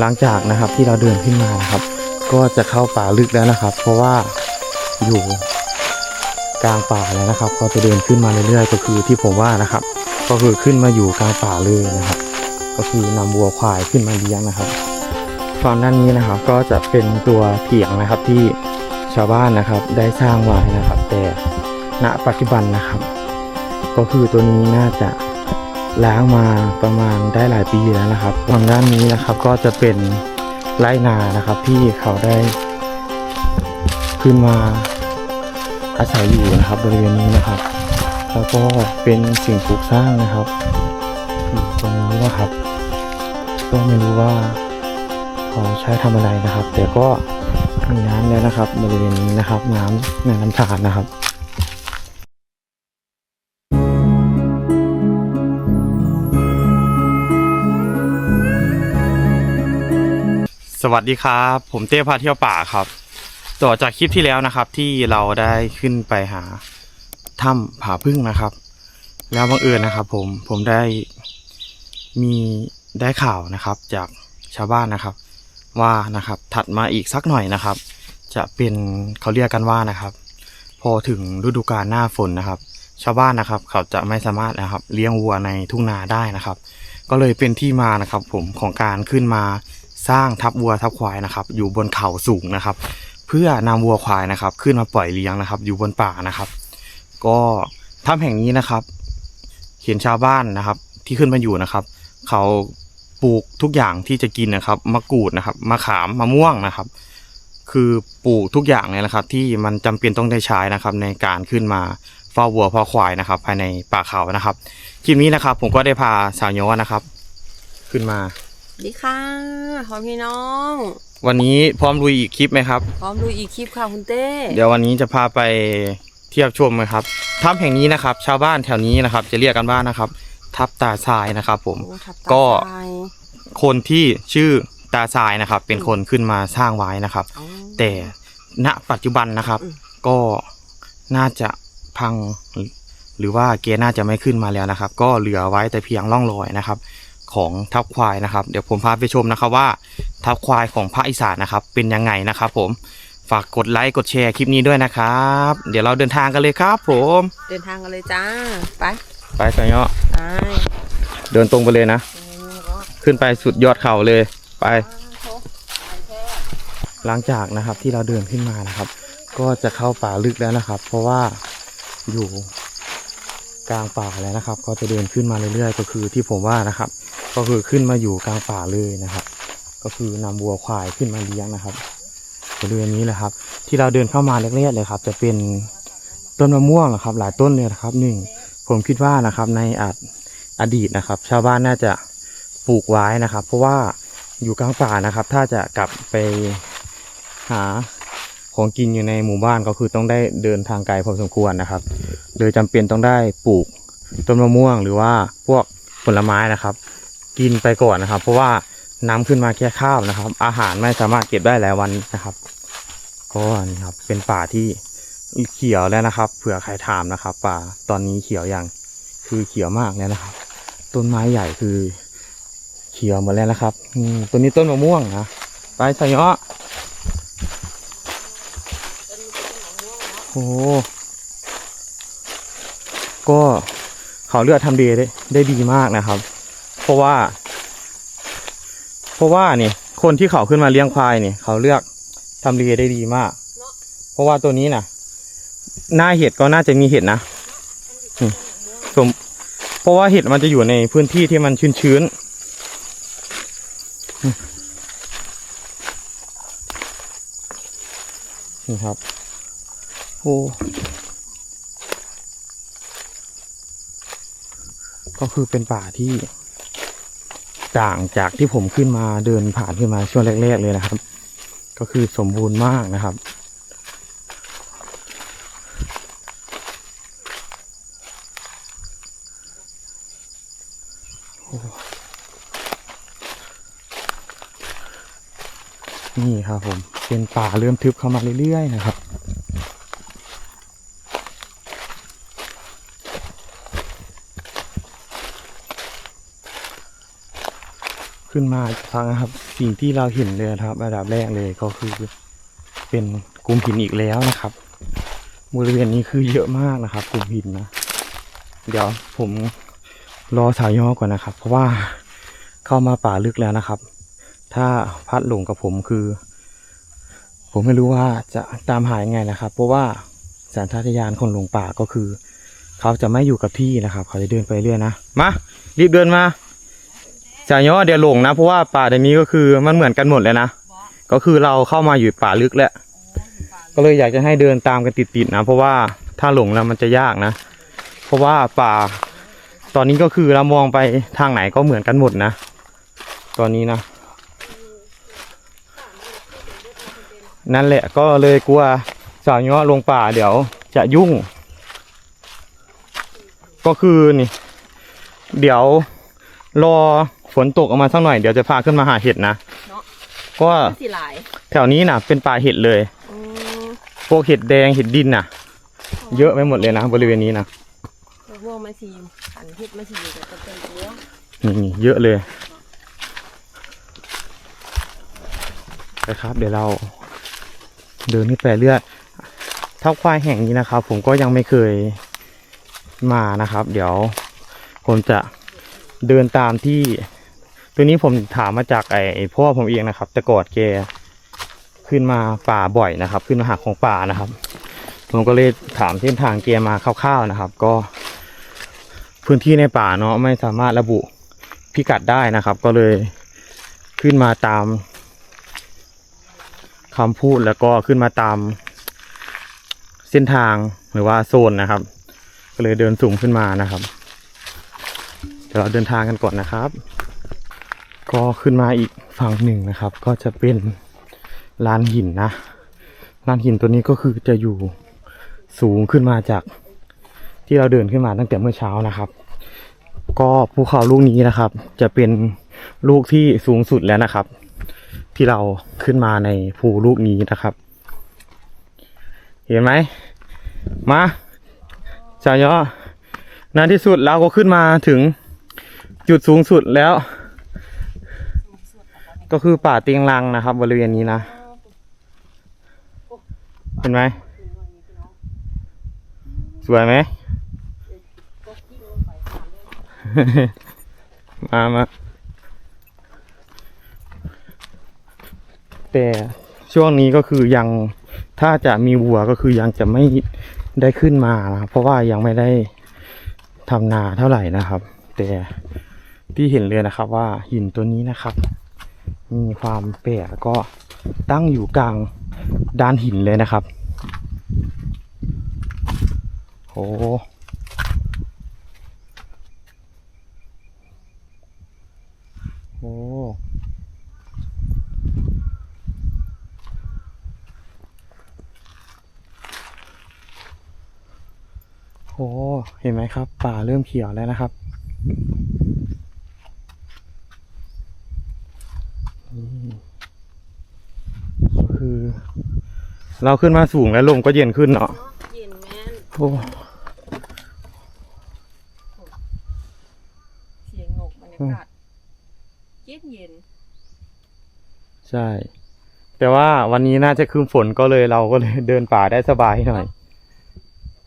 หลังจากนะครับที่เราเดินขึ้นมานะครับ ก็จะเข้าป่าลึกแล้วนะครับ เพราะว่าอยู่กลางป่าแล้วนะครับ ก็จะเดินขึ้นมาเรื่อยๆก็คือที่ผมว่านะครับ ก็คือขึ้นมาอยู่กลางป่าเลยนะครับ ก็คือนำวัวควายขึ้นมาเลี้ยงนะครับฝั่งด้านนี้นะครับก็จะเป็นตัวเถียงนะครับที่ชาวบ้านนะครับได้สร้างไว้นะครับ แต่ณปัจจุบันนะครับ ก็คือตัวนี้น่าจะ ล้างมาประมาณได้หลายปีแล้วนะครับฝั่งด้านนี้นะครับก็จะเป็นไรนานะครับที่เขาได้ ขึ้นมาอาศัยอยู่นะครับ บริเวณนี้นะครับ แล้วก็เป็นสิ่งปลูกสร้างนะครับตรงนี้นะครับ ก็ไม่รู้ว่าเขาใช้ทำอะไรนะครับ แต่ก็มีน้ำแล้วนะครับ บริเวณนี้นะครับ น้ำในน้ำชานนะครับ สวัสดีครับ ผมเต้พาเที่ยวป่าครับ ต่อจากคลิปที่แล้วนะครับ ที่เราได้ขึ้นไปหาถ้ำผาพึ่งนะครับ แล้วบังเอิญนะครับ ผมผมได้มีได้ข่าวนะครับ จากชาวบ้านนะครับ ว่านะครับถัดมาอีกสักหน่อยนะครับ จะเป็นเขาเรียกกันว่านะครับ พอถึงฤดูกาลหน้าฝนนะครับ ชาวบ้านนะครับ เขาจะไม่สามารถนะครับ เลี้ยงวัวในทุ่งนาได้นะครับ ก็เลยเป็นที่มานะครับ ผมของการขึ้นมา สร้างทับวัวทับควายนะครับ อยู่บนเขาสูงนะครับ เพื่อนำวัวควายนะครับ ขึ้นมาปล่อยเลี้ยงนะครับ อยู่บนป่านะครับ ก็ถ้ำแห่งนี้นะครับเห็นชาวบ้านนะครับ ที่ขึ้นมาอยู่นะครับ เขาปลูกทุกอย่างที่จะกินนะครับมะกรูดนะครับมะขามมะม่วงนะครับ คือปลูกทุกอย่างเลยนะครับ ที่มันจำเป็นต้องได้ใช้นะครับ ในการขึ้นมาเฝ้าวัวเฝ้าควายนะครับ ภายในป่าเขานะครับคลิปนี้นะครับ ผมก็ได้พาสาวย้อนะครับ ขึ้นมา ดีค่ะพ่อพี่น้อง วันนี้พร้อมลุยอีกคลิปไหมครับ พร้อมดูอีกคลิปค่ะคุณเต้ เดี๋ยววันนี้จะพาไปเที่ยวชมนะครับถ้ำแห่งนี้นะครับ ชาวบ้านแถวนี้นะครับ จะเรียกกันว่านะครับ ทับตาทรายนะครับ ผมโอ้ทับตาก็ทรายคนที่ชื่อตาทรายนะครับ เป็นคนขึ้นมาสร้างไว้นะครับอ๋อแต่ณปัจจุบันนะครับอืมก็น่าจะพังหรือว่าเกน่าจะไม่ขึ้นมาแล้วนะครับ ก็เหลือไว้แต่เพียงร่องรอยนะครับ ของทับควายนะครับ เดี๋ยวผมพาไปชมนะครับว่าทับควายของภาคอีสานนะครับ เป็นยังไงนะครับ ผมฝากกดไลค์กดแชร์คลิปนี้ด้วยนะครับ เดี๋ยวเราเดินทางกันเลยครับ ผม เดินทางกันเลยจ้าไปไปสัญญาไปเดินตรงไปเลยนะ ขึ้นไปสุดยอดเขาเลยไป หลังจากนะครับที่เราเดินขึ้นมานะครับ ก็จะเข้าป่าลึกแล้วนะครับ เพราะว่าอยู่กลางป่าแล้วนะครับ ก็จะเดินขึ้นมาเรื่อยๆ ก็คือที่ผมว่านะครับ ก็คือขึ้นมาอยู่กลางป่าเลยนะครับ ก็คือนำวัวควายขึ้นมาเลี้ยงนะครับบริเวณนี้แหละครับ ที่เราเดินเข้ามาแรกๆเลยครับ จะเป็นต้นมะม่วงนะครับ หลายต้นเลยนะครับหนึ่งผมคิดว่านะครับในอดอดีตนะครับ ชาวบ้านน่าจะปลูกไว้นะครับ เพราะว่าอยู่กลางป่านะครับ ถ้าจะกลับไปหาของกินอยู่ในหมู่บ้านก็คือต้องได้เดินทางไกลพอสมควรนะครับเลยจำเป็นต้องได้ปลูกต้นมะม่วงหรือว่าพวกผลไม้นะครับ กินไปก่อนนะครับ เพราะว่าน้ำขึ้นมาแค่ข้าวนะครับ อาหารไม่สามารถเก็บได้หลายวันนะครับก็นี่ครับ เป็นป่าที่เขียวแล้วนะครับ เผื่อใครถามนะครับ ป่าตอนนี้เขียวอย่างคือเขียวมากแล้วนะครับ ต้นไม้ใหญ่คือเขียวหมดแล้วนะครับอืมตัวนี้ต้นมะม่วงนะไปใส่เนาะโอ้ก็เขาเลือกทำดีได้ได้ดีมากนะครับ เพราะว่า เพราะว่านี่คนที่เขาขึ้นมาเลี้ยงควายนี่เขาเลือกทำเลได้ดีมาก เพราะว่าตัวนี้นะหน้าเห็ดก็น่าจะมีเห็ดนะสมเพราะว่าเห็ดมันจะอยู่ในพื้นที่ที่มันชื้นๆนี่นี่ครับ โอ้ก็คือเป็นป่าที่ ต่างจากที่ผมขึ้นมาเดินผ่านขึ้นมาช่วงแรก ๆ เลยนะครับ ก็คือสมบูรณ์มากนะครับ นี่ครับผม เป็นป่าเริ่มทึบเข้ามาเรื่อย ๆ นะครับ ขึ้นมาอีกครั้งนะครับ สิ่งที่เราเห็นเลยครับระดับแรกเลยก็คือ เป็นกลุ่มหินอีกแล้วนะครับ บริเวณนี้คือเยอะมากนะครับกลุ่มหินนะ เดี๋ยวผมรอสาวย่อก่อนนะครับ เพราะว่าเข้ามาป่าลึกแล้วนะครับ ถ้าพัดหลงกับผมคือ ผมไม่รู้ว่าจะตามหายังไงนะครับ เพราะว่าสัญชาตญาณคนหลงป่าก็คือ เขาจะไม่อยู่กับที่นะครับ เขาจะเดินไปเรื่อยนะมารีบเดินมา สาวย่อเดี๋ยวหลงนะ เพราะว่าป่าในนี้ก็คือมันเหมือนกันหมดเลยนะ ก็คือเราเข้ามาอยู่ป่าลึกแล้ว ก็เลยอยากจะให้เดินตามกันติดๆนะ เพราะว่าถ้าหลงแล้วมันจะยากนะ เพราะว่าป่า ตอนนี้ก็คือเรามองไปทางไหนก็เหมือนกันหมดนะ ตอนนี้นะ นั่นแหละก็เลยกลัวสาวเงาะลงป่าเดี๋ยวจะยุ่ง ก็คือนี่ เดี๋ยวรอ ฝนตกออกมาสักหน่อยเดี๋ยวจะพาขึ้นมาหาเห็ดนะเนาะเพราะว่าสิหลายแถวนี้นะเป็นป่าเห็ดเลยอืมพวกเห็ดแดงเห็ดดินน่ะ เยอะไปหมดเลยนะบริเวณนี้นะพวกมาสีอันเฮ็ดมาสีแต่ก็เป็นเยอะนี่นี่เยอะเลยไปครับ เดี๋ยวเราเดินขึ้นไปเรื่อยเท่าควายแห่งนี้นะครับ ผมก็ยังไม่เคยมานะครับ เดี๋ยวผมจะเดินตามที่ ตัวนี้ผมถามมาจากไอ้พ่อผมเองนะครับ แต่ก่อนแกขึ้นมาป่าบ่อยนะครับ ขึ้นมาหาของป่านะครับ ผมก็เลยถามเส้นทางแกมาคร่าวๆนะครับ ก็ พื้นที่ในป่าเนาะไม่สามารถระบุพิกัดได้นะครับ ก็เลยขึ้นมาตามคำพูดแล้วก็ขึ้นมาตามเส้นทางหรือว่าโซนนะครับ ก็เลยเดินสูงขึ้นมานะครับเดี๋ยวเราเดินทางกันก่อนนะครับ ก็ขึ้นมาอีกฝั่งหนึ่งนะครับ ก็จะเป็นลานหินนะลานหินตัวนี้ก็คือจะอยู่สูงขึ้นมาจากที่เราเดินขึ้นมาตั้งแต่เมื่อเช้านะครับ ก็ภูเขาลูกนี้นะครับ จะเป็นลูกที่สูงสุดแล้วนะครับ ที่เราขึ้นมาในภูลูกนี้นะครับ เห็นไหมมาจายอในที่สุดเราก็ขึ้นมาถึงจุดสูงสุดแล้ว ก็คือป่าเตียงรังนะครับ บริเวณนี้นะ เห็นไหม สวยไหม มามาแต่ช่วงนี้ก็คือยังถ้าจะมีวัวก็คือยังจะไม่ได้ขึ้นมานะเพราะว่ายังไม่ได้ทำนาเท่าไหร่นะครับ แต่ที่เห็นเลยนะครับว่าหินตัวนี้นะครับ มีความแปลกแล้วก็ตั้งอยู่กลางด้านหินเลยนะครับโอ้โหโอ้เห็นไหมครับ ป่าเริ่มเขียวแล้วนะครับนี่ก็ คือ เราขึ้นมาสูงแล้วลมก็เย็นขึ้นเนาะเย็นแม่นโอ้เสียงนกบรรยากาศเย็นเย็นใช่ แต่ว่าวันนี้น่าจะคืมฝนก็เลยเราก็เลยเดินป่าได้สบายหน่อย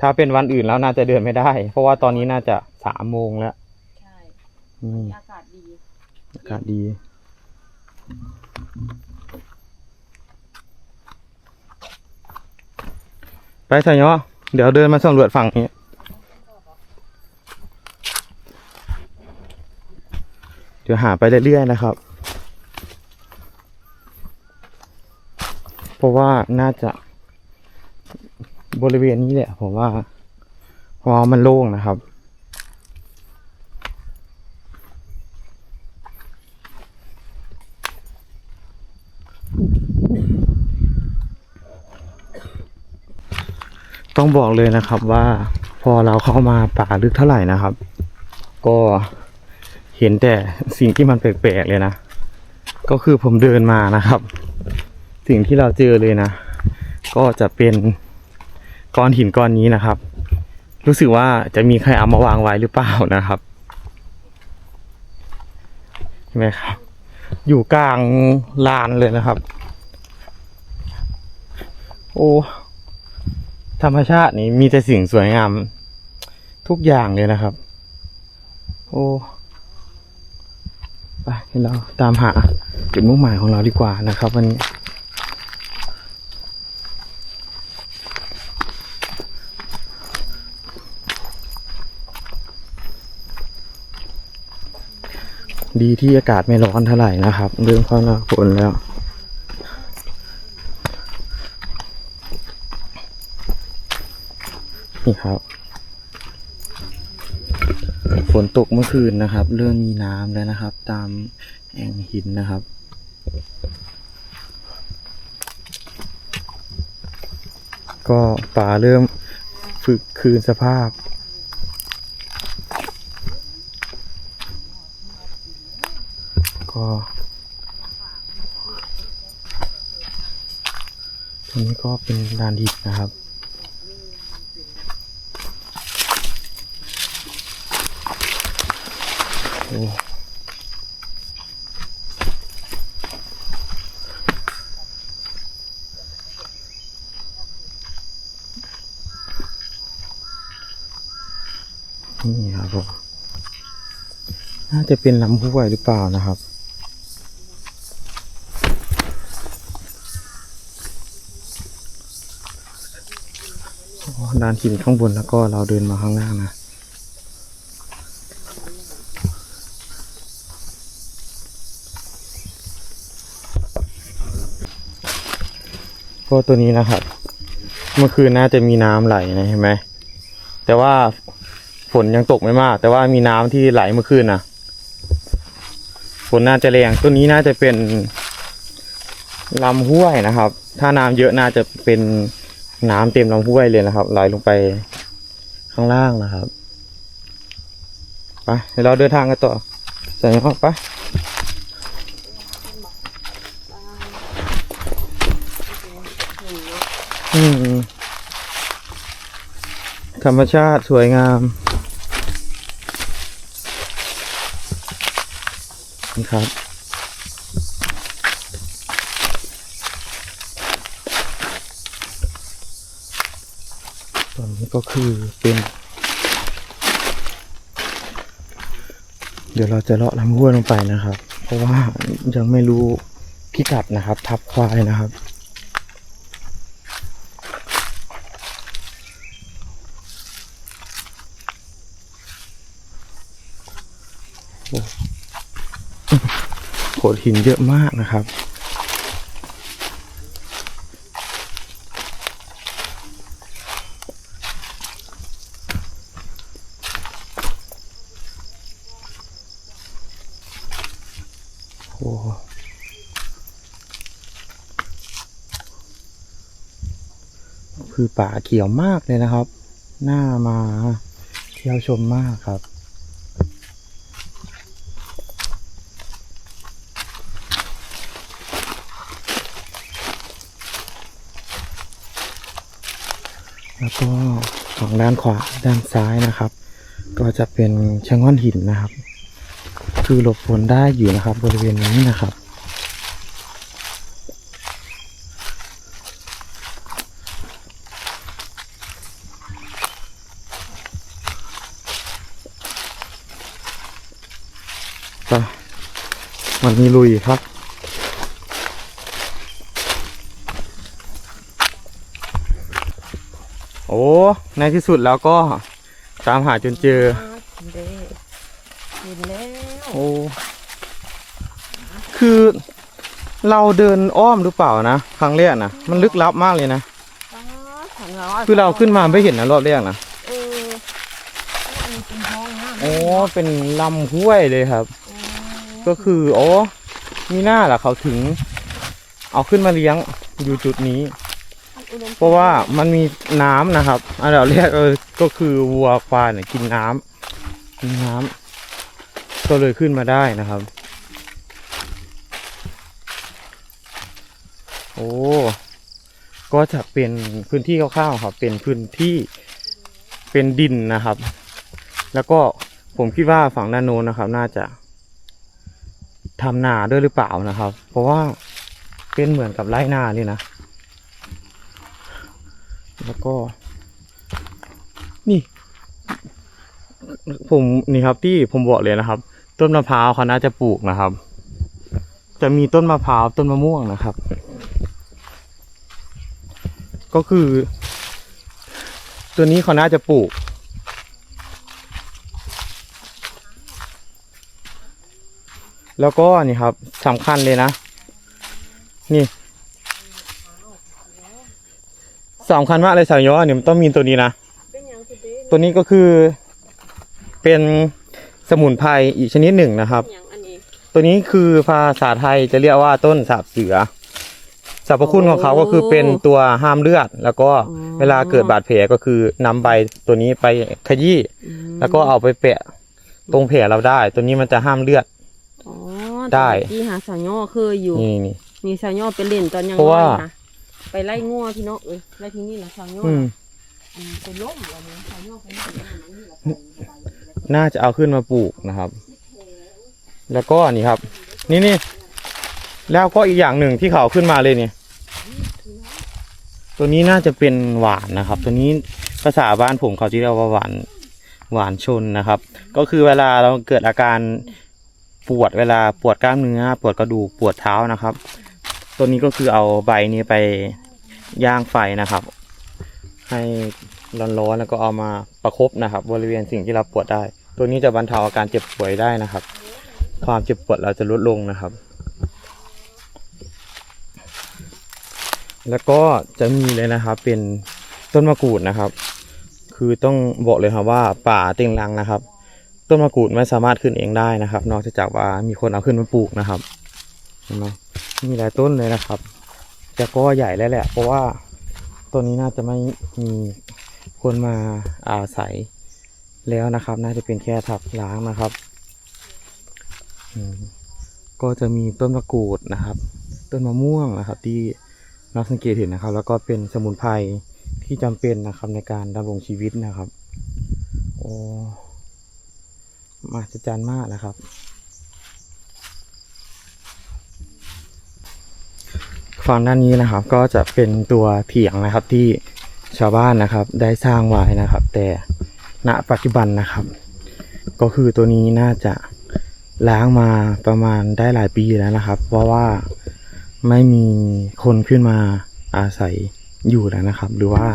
ถ้าเป็นวันอื่นแล้วน่าจะเดินไม่ได้ เพราะว่าตอนนี้น่าจะสามโมงแล้ว ใช่อืมอากาศดี อากาศดี ไปไทยเนะเดี๋ยวเดินมาสำรวจฝั่งนี้เดี๋ยวหาไปเรื่อยๆนะครับ เพราะว่าน่าจะบริเวณนี้แหละผมว่าเพราะมันโล่งนะครับ ต้องบอกเลยนะครับว่าพอเราเข้ามาป่าลึกเท่าไหร่นะครับ ก็เห็นแต่สิ่งที่มันแปลกๆเลยนะ ก็คือผมเดินมานะครับ สิ่งที่เราเจอเลยนะ ก็จะเป็นก้อนหินก้อนนี้นะครับ รู้สึกว่าจะมีใครเอามาวางไว้หรือเปล่านะครับเห็นไหมครับ อยู่กลางลานเลยนะครับ โอ้ ธรรมชาตินี่มีแต่สิ่งสวยงาม ทุกอย่างเลยนะครับ โอ้ไปให้เราตามหาจุดมุ่งหมายของเราดีกว่านะครับ วันนี้ดีที่อากาศไม่ร้อนเท่าไหร่นะครับ เรื่องความหนาฝนแล้ว ครับฝนตกเมื่อคืนนะครับ เริ่มมีน้ำแล้วนะครับ ตามแอ่งหินนะครับก็ป่าเริ่มฝึกคืนสภาพ ก็ตรงนี้ก็เป็นลานหินนะครับ โอ้ นี่ครับผมน่าจะเป็นลำห้วยหรือเปล่านะครับด้านหินข้างบนแล้วก็เราเดินมาข้างล่างนะ ก็ตัวนี้นะครับ เมื่อคืนน่าจะมีน้ำไหลนะเห็นไหมแต่ว่าฝนยังตกไม่มาก แต่ว่ามีน้ำที่ไหลเมื่อคืนนะฝนน่าจะแรงตัวนี้น่าจะเป็นลำห้วยนะครับ ถ้าน้ำเยอะน่าจะเป็นน้ำเต็มลำห้วยเลยนะครับ ไหลลงไปข้างล่างนะครับไปเดี๋ยวเราเดินทางกันต่อใส่เข้าไป ธรรมชาติสวยงามนะครับตอนนี้ก็คือเป็น เดี๋ยวเราจะเลาะลำห้วยลงไปนะครับ เพราะว่ายังไม่รู้พิกัดนะครับ ทับควายนะครับ ดหินเยอะมากนะครับ โอ้คือป่าเขียวมากเลยนะครับน่ามาเที่ยวชมมากครับ แล้วก็ฝั่งด้านขวาด้านซ้ายนะครับ ก็จะเป็นชะง่อนหินนะครับ คือหลบฝนได้อยู่นะครับ บริเวณนี้นะครับไปวันนี้ลุยครับ โอ้ ในที่สุดแล้วก็ตามหาจนเจอ เด้กินแล้วโอ้ คือเราเดินอ้อมหรือเปล่านะ ครั้งแรกนะ มันลึกลับมากเลยนะ อ๋อถังเราคือเราขึ้นมาไม่เห็นนะรอบแรกนะ เอออันนี้เป็นห้องนะโอ้ เป็นลำห้วยเลยครับ ก็คือ โอ้มีหน้าล่ะเขาถึง เอาขึ้นมาเลี้ยงอยู่จุดนี้ เพราะว่ามันมีน้ำนะครับ อันดับแรกก็คือวัวควายเนี่ยกินน้ำกินน้ำก็เลยขึ้นมาได้นะครับ โอ้ก็จะเป็นพื้นที่คร่าวๆครับ เป็นพื้นที่เป็นดินนะครับ แล้วก็ผมคิดว่าฝั่งด้านโน้นนะครับ น่าจะทำนาด้วยหรือเปล่านะครับ เพราะว่าเป็นเหมือนกับไร่นาเลยนะ แล้วก็ นี่ ผมนี่ครับที่ผมบอกเลยนะครับ ต้นมะพร้าวเขาน่าจะปลูกนะครับ จะมีต้นมะพร้าวต้นมะม่วงนะครับ ก็คือ ตัวนี้เขาน่าจะปลูกแล้วก็นี่ครับสำคัญเลยนะ นี่ สำคัญมากเลยสายย่อเนี่ยมันต้องมีตัวนี้นะเป็นหยังคือเด้ตัวนี้ก็คือเป็นสมุนไพรอีกชนิดหนึ่งนะครับหยังอันนี้ตัวนี้คือภาษาไทยจะเรียกว่าต้นสาบเสือสรรพคุณของเขาก็คือเป็นตัวห้ามเลือด แล้วก็เวลาเกิดบาดแผลก็คือนำใบตัวนี้ไปขยี้อืมแล้วก็เอาไปแปะตรงแผลเราได้ ตัวนี้มันจะห้ามเลือดอ๋อได้ที่หาสาวย่อเคยอยู่นี่นี่มีสาวย่อเป็นเล่นตอนยังเพราะว่าน้อยนะ ไปไล่งัวพี่น้องเอ้ยไล่ที่นี่นะสาวย่ออืมอืม ไปล้มแล้วนะสาวย่อไปล้มแล้วมันนี่แหละน่าจะเอาขึ้นมาปลูกนะครับ แล้วก็นี่ครับ นี่นี่แล้วก็อีกอย่างหนึ่งที่เขาเอาขึ้นมาเลยเนี่ย ตัวนี้น่าจะเป็นหวานนะครับ ตัวนี้ภาษาบ้านผมเขาที่เรียกว่าหวานหวานชนนะครับ ก็คือเวลาเราเกิดอาการปวดเวลาปวดกล้ามเนื้อ ปวดกระดูกปวดเท้านะครับ ตัวนี้ก็คือเอาใบนี้ไปย่างไฟนะครับ ให้ร้อนๆแล้วก็เอามาประคบนะครับ บริเวณสิ่งที่เราปวดได้ ตัวนี้จะบรรเทาอาการเจ็บป่วยได้นะครับ ความเจ็บปวดเราจะลดลงนะครับ แล้วก็จะมีเลยนะครับเป็นต้นมะกรูดนะครับ คือต้องบอกเลยครับว่าป่าเต็งรังนะครับ ต้นมะกรูดไม่สามารถขึ้นเองได้นะครับ นอกจากว่ามีคนเอาขึ้นมาปลูกนะครับเห็นไหม มีหลายต้นเลยนะครับแต่ก็ใหญ่แล้วแหละ เพราะว่าต้นนี้น่าจะไม่มีคนมาอาศัยแล้วนะครับ น่าจะเป็นแค่ทับล้างนะครับ ก็จะมีต้นมะกรูดนะครับ ต้นมะม่วงนะครับ ที่นักสังเกตเห็นนะครับ แล้วก็เป็นสมุนไพรที่จำเป็นนะครับในการดำรงชีวิตนะครับ โอ้มหัศจรรย์มากนะครับ ฝั่งด้านนี้นะครับ ก็จะเป็นตัวเถียงนะครับที่ชาวบ้านนะครับได้สร้างไว้นะครับ แต่ณปัจจุบันนะครับ ก็คือตัวนี้น่าจะล้างมาประมาณได้หลายปีแล้วนะครับ เพราะว่าไม่มีคนขึ้นมาอาศัยอยู่แล้วนะครับ หรือว่า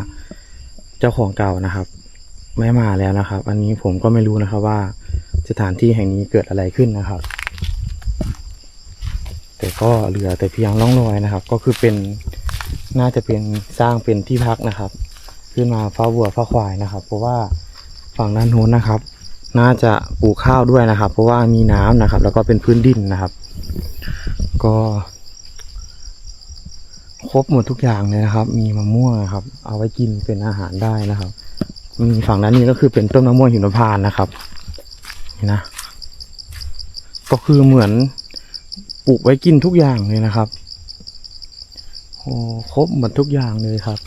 เจ้าของเก่านะครับ ไม่มาแล้วนะครับ อันนี้ผมก็ไม่รู้นะครับว่าสถานที่แห่งนี้เกิดอะไรขึ้นนะครับ แต่ก็เหลือแต่เพียงร่องรอยนะครับ ก็คือเป็นน่าจะเป็นสร้างเป็นที่พักนะครับ ขึ้นมาเฝ้าวัวเฝ้าควายนะครับ เพราะว่าฝั่งด้านโน้นนะครับ น่าจะปลูกข้าวด้วยนะครับ เพราะว่ามีน้ำนะครับ แล้วก็เป็นพื้นดินนะครับ ก็ครบหมดทุกอย่างเลยนะครับ มีมะม่วงครับ เอาไว้กินเป็นอาหารได้นะครับ มีฝั่งด้านนี้ก็คือเป็นต้นมะม่วงหิมพานต์นะครับนี่นะ ก็คือเหมือน ลูกไว้กินทุกอย่างเลยนะครับโอ้ครบหมดทุกอย่างเลยครับ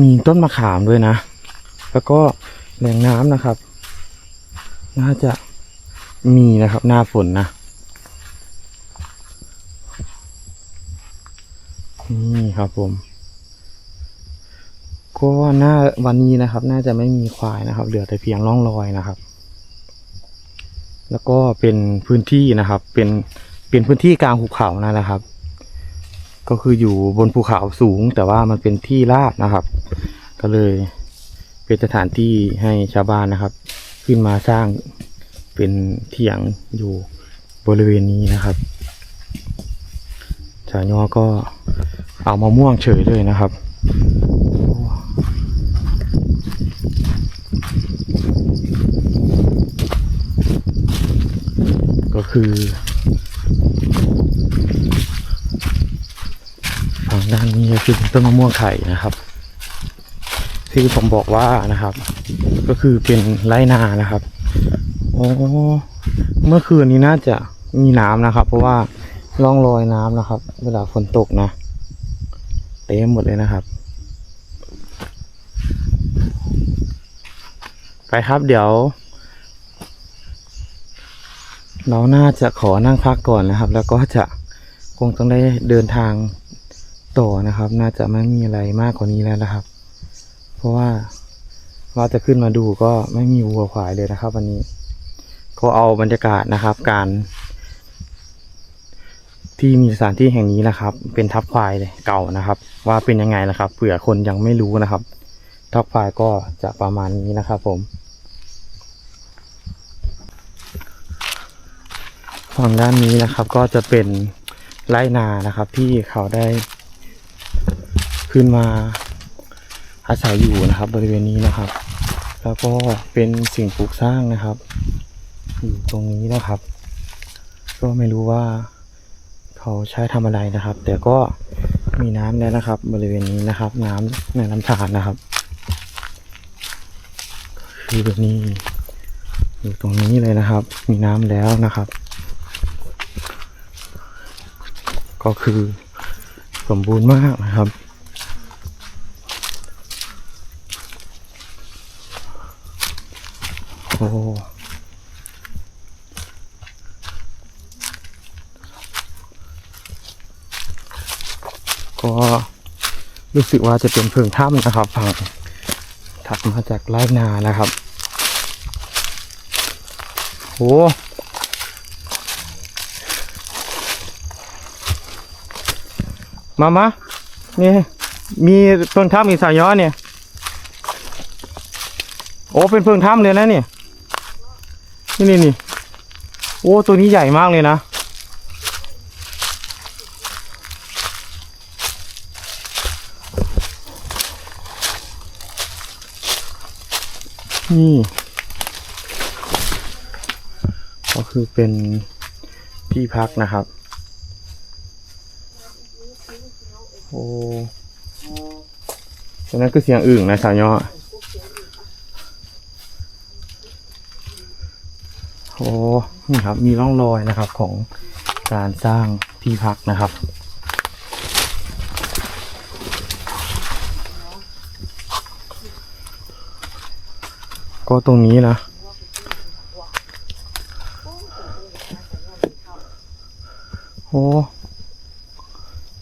มีต้นมะขามด้วยนะ แล้วก็แหล่งน้ำนะครับ น่าจะมีนะครับ หน้าฝนนะนี่ครับผม ก็น่าวันนี้นะครับ น่าจะไม่มีควายนะครับ เหลือแต่เพียงร่องรอยนะครับ แล้วก็เป็นพื้นที่นะครับ เป็นเป็นพื้นที่กลางภูเขานั่นแหละครับ ก็คืออยู่บนภูเขาสูง แต่ว่ามันเป็นที่ราบนะครับ ก็เลยเป็นสถานที่ให้ชาวบ้านนะครับ ขึ้นมาสร้างเป็นเถียงอยู่บริเวณนี้นะครับชาวยอก็เอามาม่วงเฉยเลยนะครับ ก็คือฝั่งด้านนี้คือต้นมะม่วงไข่นะครับ ที่ผมบอกว่านะครับ ก็คือเป็นไรนานะครับโอ้เมื่อคืนนี้น่าจะมีน้ำนะครับ เพราะว่าร่องรอยน้ำนะครับ เวลาฝนตกนะเต็มหมดเลยนะครับ ไปครับเดี๋ยว เราน่าจะขอนั่งพักก่อนนะครับ แล้วก็จะคงต้องได้เดินทางต่อนะครับ น่าจะไม่มีอะไรมากกว่านี้แล้วนะครับ เพราะว่าว่าจะขึ้นมาดูก็ไม่มีวัวควายเลยนะครับ วันนี้ ก็เอาบรรยากาศนะครับ การ ที่มีสถานที่แห่งนี้นะครับ เป็นทับควายเก่านะครับ ว่าเป็นยังไงนะครับเผื่อคนยังไม่รู้นะครับ ทับควายก็จะประมาณนี้นะครับ ผม ฝั่งด้านนี้นะครับก็จะเป็นไรนานะครับ ที่เขาได้ขึ้นมาอาศัยอยู่นะครับ บริเวณนี้นะครับ แล้วก็เป็นสิ่งปลูกสร้างนะครับอยู่ตรงนี้นะครับ ก็ไม่รู้ว่าเขาใช้ทำอะไรนะครับ แต่ก็มีน้ำแล้วนะครับ บริเวณนี้นะครับ น้ำในลำธารนะครับคือแบบนี้อยู่ตรงนี้เลยนะครับ มีน้ำแล้วนะครับ ก็คือสมบูรณ์มากนะครับ โอ้ก็รู้สึกว่าจะเป็นเพิงถ้ำนะครับฝั่งถัดมาจากไร่นานะครับโอ้ มามานี่ มีเพิงถ้ำอีกสายย้อนเนี่ย โอ้ เป็นเพิงถ้ำเลยนะเนี่ย นี่นี่นี่โอ้ ตัวนี้ใหญ่มากเลยนะ นี่ ก็คือเป็นที่พักนะครับ โอ้ตอนนั้นคือเสียงอึ่งนะสาวย่อโอ้นี่ครับ มีร่องรอยนะครับของการสร้างที่พักนะครับก็ตรงนี้นะ โอ้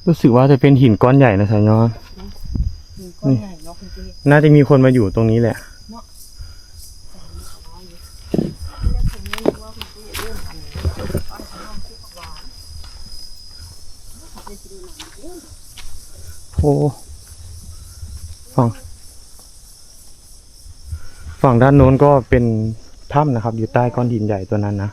รู้สึกว่าจะเป็นหินก้อนใหญ่นะสายย้อนก็ใหญ่เนาะคุณพี่น่าจะมีคนมาอยู่ตรงนี้แหละโอ้ฝั่งฝั่งด้านโน้นก็เป็นถ้ำนะครับ อยู่ใต้ก้อนหินใหญ่ตัวนั้นนะ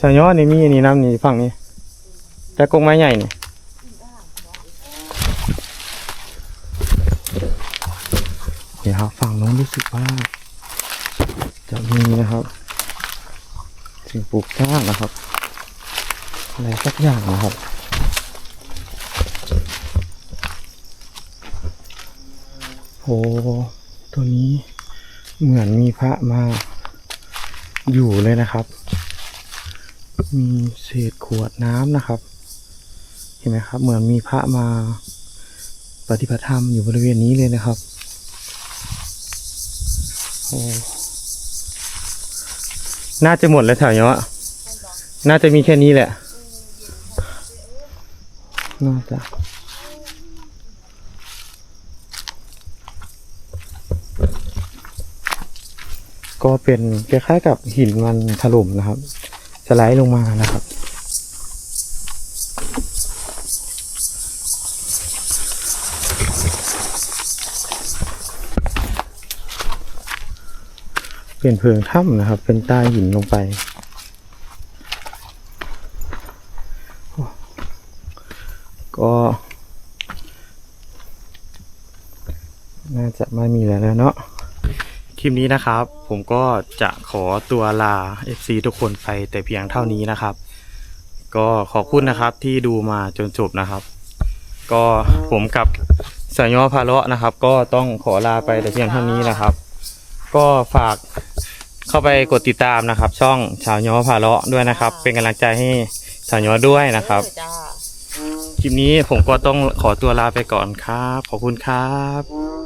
ชายอดนี่มีอันนี้น้ำนี่ฝั่งนี้แต่กงไม้ใหญ่นี่เดี๋ยวครับฝั่งน้นรู้สึกว่าจะมีนะครับสิ่งปลูกสร้างนะครับอะไรสักอย่างนะครับ โอ้ตัวนี้เหมือนมีพระมาอยู่เลยนะครับ มีเศษขวดน้ำนะครับ เห็นไหมครับ เหมือนมีพระมาปฏิบัติธรรมอยู่บริเวณนี้เลยนะครับ โอ้น่าจะหมดแล้วแถวเนี้ยน่าจะมีแค่นี้แหละ น่าจะ ก็เป็นคล้ายๆกับหินมันถล่มนะครับ สไลด์ลงมานะครับ เป็นเพิงถ้ำนะครับ เป็นใต้หินลงไปก็น่าจะไม่มีแล้วนะเนาะ ลิปนี้นะครับ ผมก็จะขอตัวลา FC ทุกคนไปแต่เพียงเท่านี้นะครับ ก็ขอบคุณนะครับที่ดูมาจนจบนะครับ ก็ผมกับสายยอพาเลาะนะครับ ก็ต้องขอลาไปแต่เพียงเท่านี้นะครับ ก็ฝากเข้าไปกดติดตามนะครับ ช่องชาวยอพาเลาะด้วยนะครับ เป็นกำลังใจให้ชาวยอด้วยนะครับเออจ้า คลิปนี้ผมก็ต้องขอตัวลาไปก่อนครับ ขอบคุณครับ